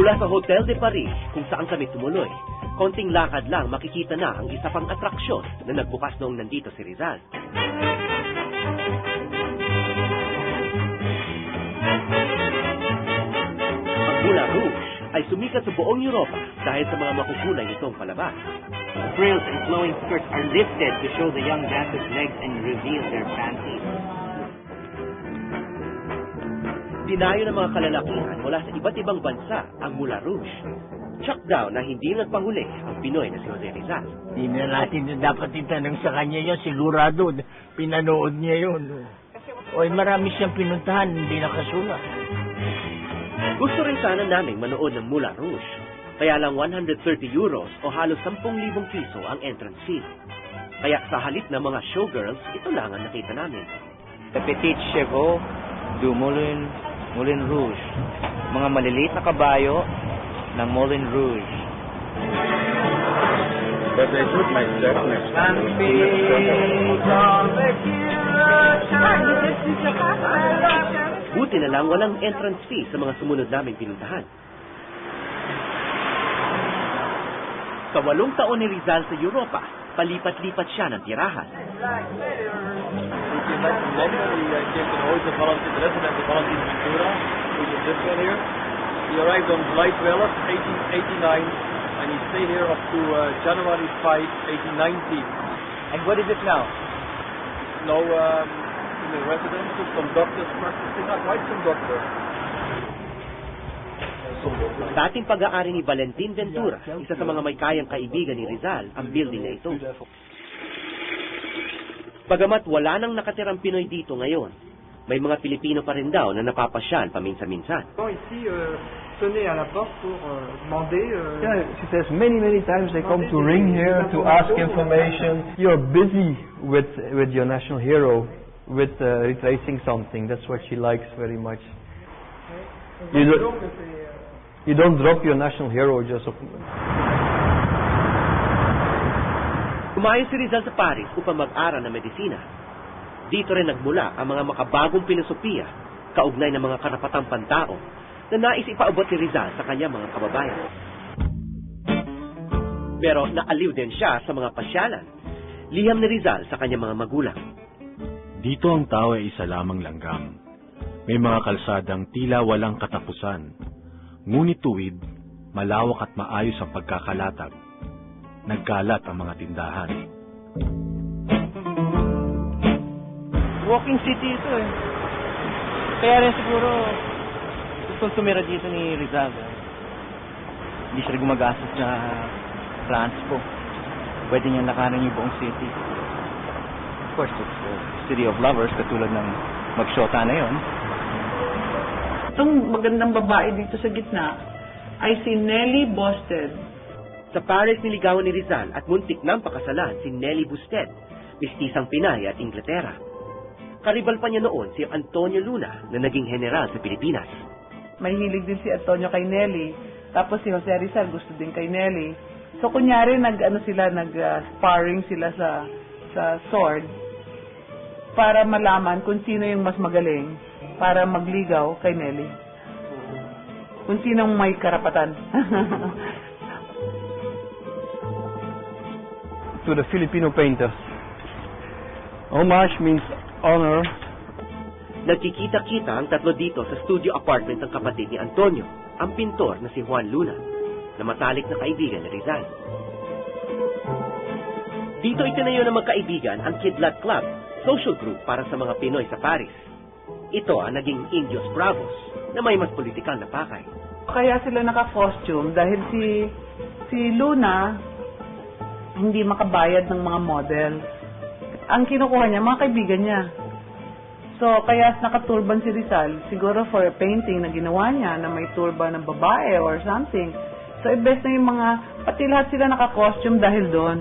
Mula sa Hotel de Paris, kung saan kami tumuloy, konting lakad lang makikita na ang isa pang atraksyon na nagbukas noong nandito si Rizal. Ang Mula Rouge ay sumikat sa buong Europa dahil sa mga makukulay nitong palabas. Frills and flowing skirts are lifted to show the young dancers' legs and reveal their panties. Dinayo ng mga kalalakihan mula sa iba't ibang bansa ang Mula Rouge. Tsak daw na hindi nagpahuli ang Pinoy na si Jose Rizal. Hindi na natin na dapat itanong sa kanya yun. Sigurado, pinanood niya yun. Oy, marami siyang pinuntahan, hindi nakasulat. Gusto rin sana naming manood ng Mula Rouge. Kaya lang 130 euros o halos 10,000 piso ang entrance fee. Kaya sa halip ng mga showgirls, ito lang ang nakita namin. The Petit Chevaux du Moulin, Rouge. Mga maliliit na kabayo ng Moulin Rouge. But I put next to Buti na lang walang entrance fee sa mga sumunod naming pinuntahan. Sa walong taon ni Rizal sa Europa, palipat-lipat siya ng tirahan. If you like in London, we uh, came to the Hotel Valentin resident of Valentin Ventura, which is this one here. He arrived on July 12th, 1889, and he stayed here up to uh, January 5, 1890. And what is it now? Now, um, in the residence of some doctors practicing, not quite some doctor. Dating pag-aari ni Valentin Ventura, isa sa mga may kayang kaibigan ni Rizal, ang building na ito. Bagamat wala nang nakatirang Pinoy dito ngayon, may mga Pilipino pa rin daw na napapasyal paminsan-minsan. ici euh, sonner à la porte pour euh, demander. euh, Yeah, she says many, many times they come to ring here to ask information. You're busy with with your national hero, with uh, retracing something. That's what she likes very much. You don't, you don't drop your national hero just. Of, Umayon si Rizal sa Paris upang mag-aral ng medisina. Dito rin nagmula ang mga makabagong filosofiya, kaugnay ng mga karapatang pantao, na nais ipaabot ni Rizal sa kanyang mga kababayan. Pero naaliw din siya sa mga pasyalan, liham ni Rizal sa kanyang mga magulang. Dito ang tao ay isa lamang langgam. May mga kalsadang tila walang katapusan. Ngunit tuwid, malawak at maayos ang pagkakalatag. Nagkalat ang mga tindahan. Walking city ito eh. Kaya rin siguro gustong tumira dito ni Rizal. eh. Hindi siya gumagastos sa transpo. Pwede niya lakaran yung buong city. Of course, it's the city of lovers, katulad ng magshota na yon. Itong magandang babae dito sa gitna ay si Nelly Bosted. Sa Paris niligawan ni Rizal at muntik nang pakasalan si Nelly Busted, mistisang Pinay at Inglaterra. Karibal pa niya noon si Antonio Luna na naging general sa Pilipinas. May hilig din si Antonio kay Nelly. Tapos si Jose Rizal gusto din kay Nelly. So kunyari nag ano sila nag ah, sparring sila sa sa sword para malaman kung sino yung mas magaling para magligaw kay Nelly. Kung sinong may karapatan. to the Filipino painters. Homage means honor. Nagkikita-kita ang tatlo dito sa studio apartment ng kapatid ni Antonio, ang pintor na si Juan Luna, na matalik na kaibigan ni Rizal. Dito itinayo ng magkaibigan ang Kidlat Club, social group para sa mga Pinoy sa Paris. Ito ang naging Indios Bravos, na may mas politikal na pakay. Kaya sila naka-costume dahil si si Luna hindi makabayad ng mga model. Ang kinukuha niya, mga kaibigan niya. So, kaya nakaturban si Rizal, siguro for a painting na ginawa niya na may turban ng babae or something. So, best na yung mga, pati lahat sila naka-costume dahil doon.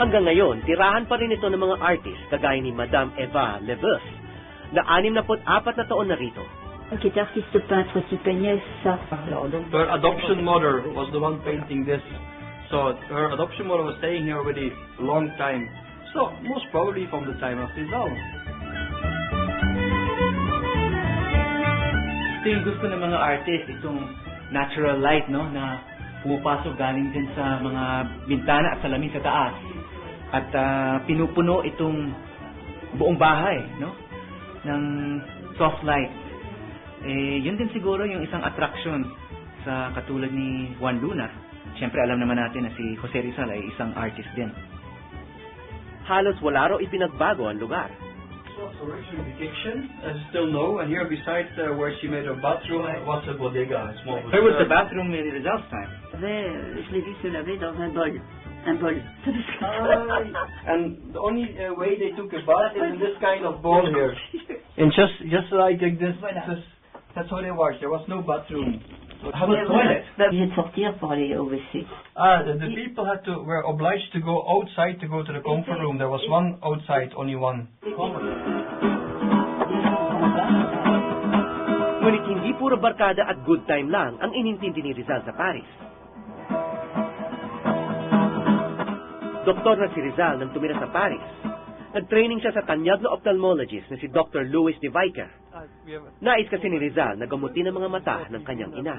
Hanggang ngayon, tirahan pa rin ito ng mga artist kagaya ni Madame Eva Leveuf, na 64 na taon na rito. Qui est artiste peintre qui peignait ça. Her adoption mother was the one painting this. So her adoption mother was staying here already a long time. So most probably from the time of Rizal. yung gusto ng mga artist, itong natural light, no, na pumapasok galing din sa mga bintana at salamin sa taas. At ah, pinupuno itong buong bahay, no, ng soft light. Eh, yun din siguro yung isang attraction sa katulad ni Juan Luna. Siyempre, alam naman natin na si Jose Rizal ay isang artist din. Halos wala raw ipinagbago ang lugar. originally the kitchen, as you still know, and here beside uh, where she made her bathroom was a bodega, a small Where was the bodega. bathroom in Rizal's time? Je l'ai vu se laver dans un bol. Un bol. and the only uh, way they took a bath is in this kind of bowl here. And just just like like this, This- that's how they washed. There was no bathroom. How about toilet? Obligé de sortir pour aller au WC. Ah, the, the people had to were obliged to go outside to go to the comfort room. There was one outside, only one. Ngunit hindi puro barkada at good time lang ang inintindi ni Rizal sa Paris. Doktor na si Rizal nang tumira sa Paris. Nag-training siya sa tanyag na ophthalmologist na si Dr. Louis de Viker. Nais kasi ni Rizal na gamutin ang mga mata ng kanyang ina.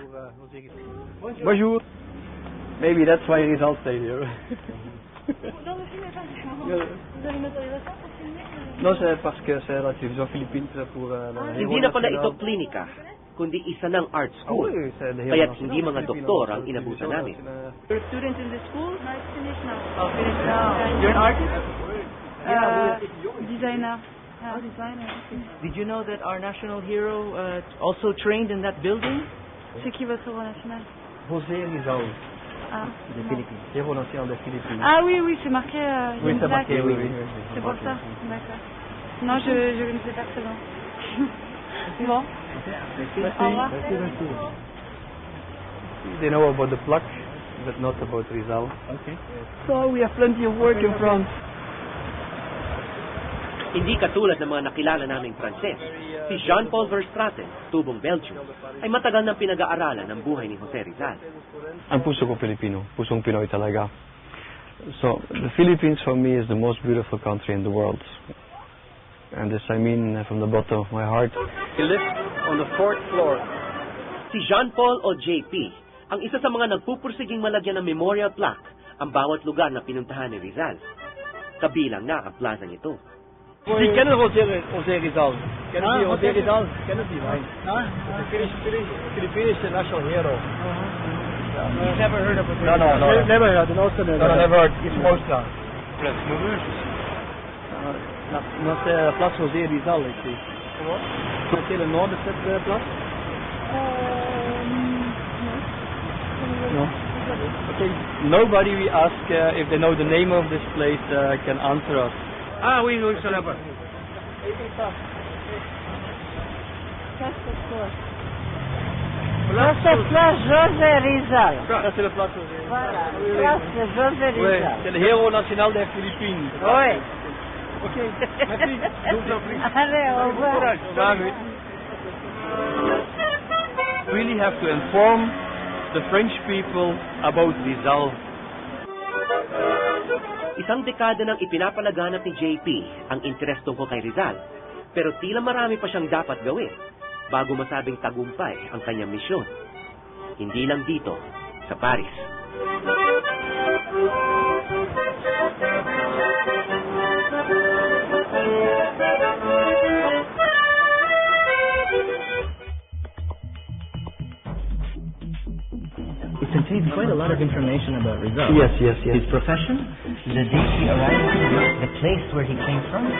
Bonjour. Maybe that's why Rizal stayed here. non, c'est parce que c'est la télévision philippine pour euh, la Hindi na pala ito klinika, kundi isa ng art Ah school. Kaya't hindi mga doktor ang inabutan namin. You're a student in the school? No, it's finished now. Oh, finished now. You're an artist? Uh, designer. Yeah, designer. Did you know that our national hero uh, also trained in that building? C'est qui votre héros national José Rizal, ah. des non. Philippines. Héros national des Philippines. ah oui, oui, c'est marqué. euh, il y a oui, c'est marqué, oui, oui. oui, oui, C'est pour ça. D'accord. Non, je je ne sais pas très bien. bon. Au revoir. They know about the plaque, but not about Rizal. Okay. So we have plenty of work in France. Hindi katulad ng mga nakilala naming Pranses. Si Jean-Paul Verstraeten, tubong Belgium, ay matagal nang pinag-aaralan ng buhay ni Jose Rizal. Ang puso ko Filipino, pusong Pinoy talaga. So, the Philippines for me is the most beautiful country in the world. And this I mean from the bottom of my heart. He lived on the fourth floor. Si Jean-Paul o JP, ang isa sa mga nagpupursiging malagyan ng memorial plaque ang bawat lugar na pinuntahan ni Rizal. Kabilang na ang plaza nito. Die kennen Osiris al. Kennen ah, die Osiris al? Kennen die man. Ah, ah. Filipinisch national hero. Uh-huh. Never heard of it. No, no, no. Never, never heard. No, no, no. Never heard. It's Mosca. Plus movers. Dat is de plaats Osiris al, ik zie. Wat? Het hele noorden zit de uh, plaats? Ehm, no. Okay. Nobody we ask uh, if they know the name of this place uh, can answer us. Ah, oui, oui, ça là-bas. Là, c'est place José Rizal. Ça c'est la place José Rizal. Voilà, place de José Oui, Rizal. c'est le héros national des Philippines. Oui. Ok, merci. Allez, au revoir. Sorry. Really have to inform the French people about Rizal. Isang dekada nang ipinapalaganap ni JP ang interes tungkol kay Rizal. Pero tila marami pa siyang dapat gawin bago masabing tagumpay ang kanyang misyon. Hindi lang dito, sa Paris. Contains quite a lot of information about Rizal. Yes, yes, yes. His profession, the date he arrived, the place where he came from,